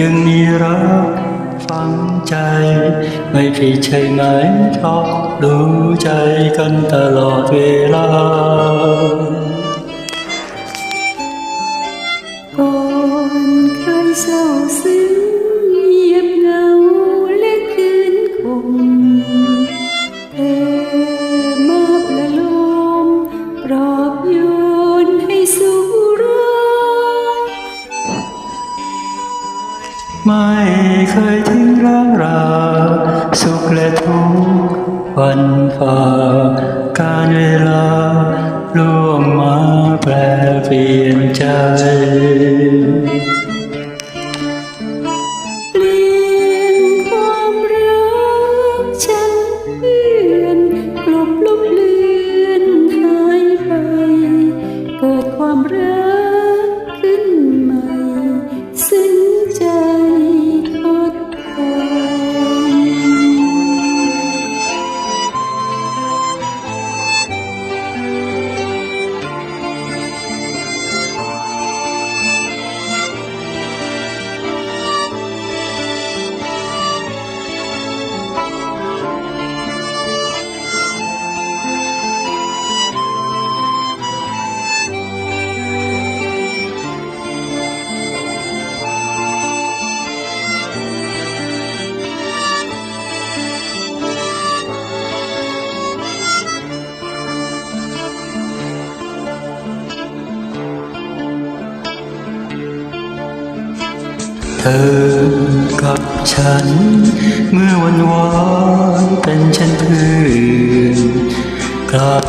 ยังมีรักฝังใจ ไม่ผิดใช่ไหมเพราะรู้ใจกันตลอดเวลา เคยทิ้งร่างรา สุขและทุกข์วันฝ่าการเวลาล่วงมาแปลเปลี่ยนใจ ธอกับฉัน เมื่อวันวานเป็นเช่นเพื่อนกลับ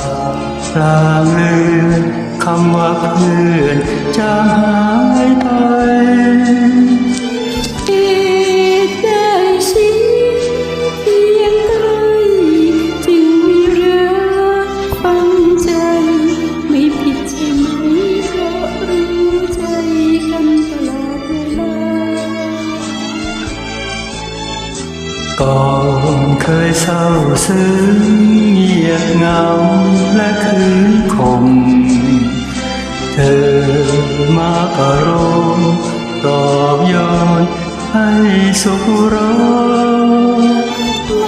ลางเลือนคำว่าเพื่อนจางหายไป ก่อนเคยเศร้าซึ้งเงียบเงาและคืนคม เธอมาปรโรมตอบย้อนให้สุขรอไ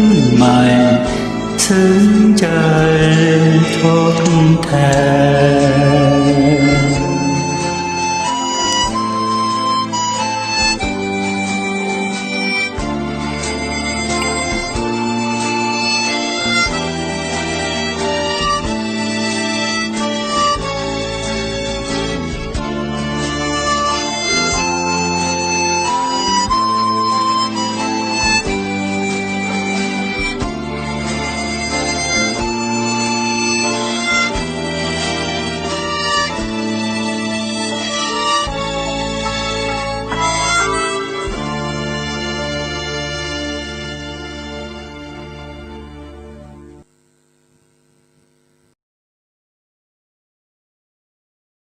มันใหม่ซึ้งใจทดแทน